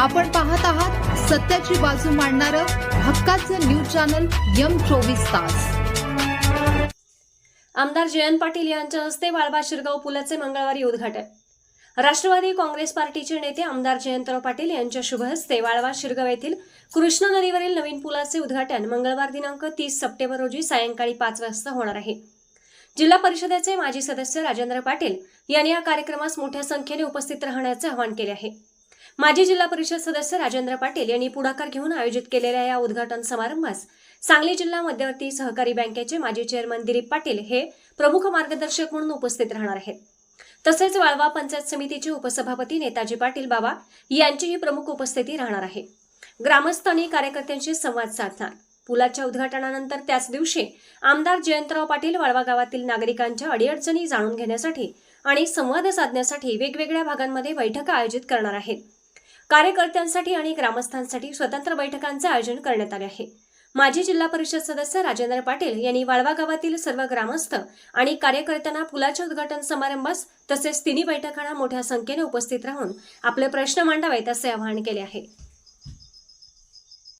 आपण पाहत आहात सत्याची बाजू मांडणारं हक्काचं न्यूज चॅनल यम चोवीस तास. आमदार जयंत पाटील यांच्या हस्ते वाळवा शिरगाव पुलाचे मंगळवारी उद्घाटन. राष्ट्रवादी काँग्रेस पार्टीचे नेते आमदार जयंतराव पाटील यांच्या शुभ हस्ते वाळवा शिरगाव येथील कृष्णा नदीवरील नवीन पुलाचे उद्घाटन मंगळवार दिनांक तीस सप्टेंबर रोजी सायंकाळी पाच वाजता होणार आहे. जिल्हा परिषदेचे माजी सदस्य राजेंद्र पाटील यांनी या कार्यक्रमास मोठ्या संख्येने उपस्थित राहण्याचे आवाहन केले आहे. माजी जिल्हा परिषद सदस्य राजेंद्र पाटील यांनी पुढाकार घेऊन आयोजित केलेल्या या उद्घाटन समारंभास सांगली जिल्हा मध्यवर्ती सहकारी बँकेचे माजी चेअरमन दिलीप पाटील हे प्रमुख मार्गदर्शक म्हणून उपस्थित राहणार आहेत. तसेच वाळवा पंचायत समितीचे उपसभापती नेताजी पाटील बाबा यांचीही प्रमुख उपस्थिती राहणार आहे. ग्रामस्थ आणि कार्यकर्त्यांशी संवाद साधणार. पुलाच्या उद्घाटनानंतर त्याच दिवशी आमदार जयंतराव पाटील वाळवा गावातील नागरिकांच्या अडीअडचणी जाणून घेण्यासाठी आणि संवाद साधण्यासाठी वेगवेगळ्या भागांमध्ये बैठका आयोजित करणार आहेत. कार्यकर्त्यांसाठी आणि ग्रामस्थांसाठी स्वतंत्र बैठकांचे आयोजन करण्यात आले आहे. माजी जिल्हा परिषद सदस्य राजेंद्र पाटील यांनी वाळवा गावातील सर्व ग्रामस्थ आणि कार्यकर्त्यांना पुलाच्या उद्घाटन समारंभास तसेच तिन्ही बैठकांना मोठ्या संख्येने उपस्थित राहून आपले प्रश्न मांडावेत असे आवाहन केले आहे.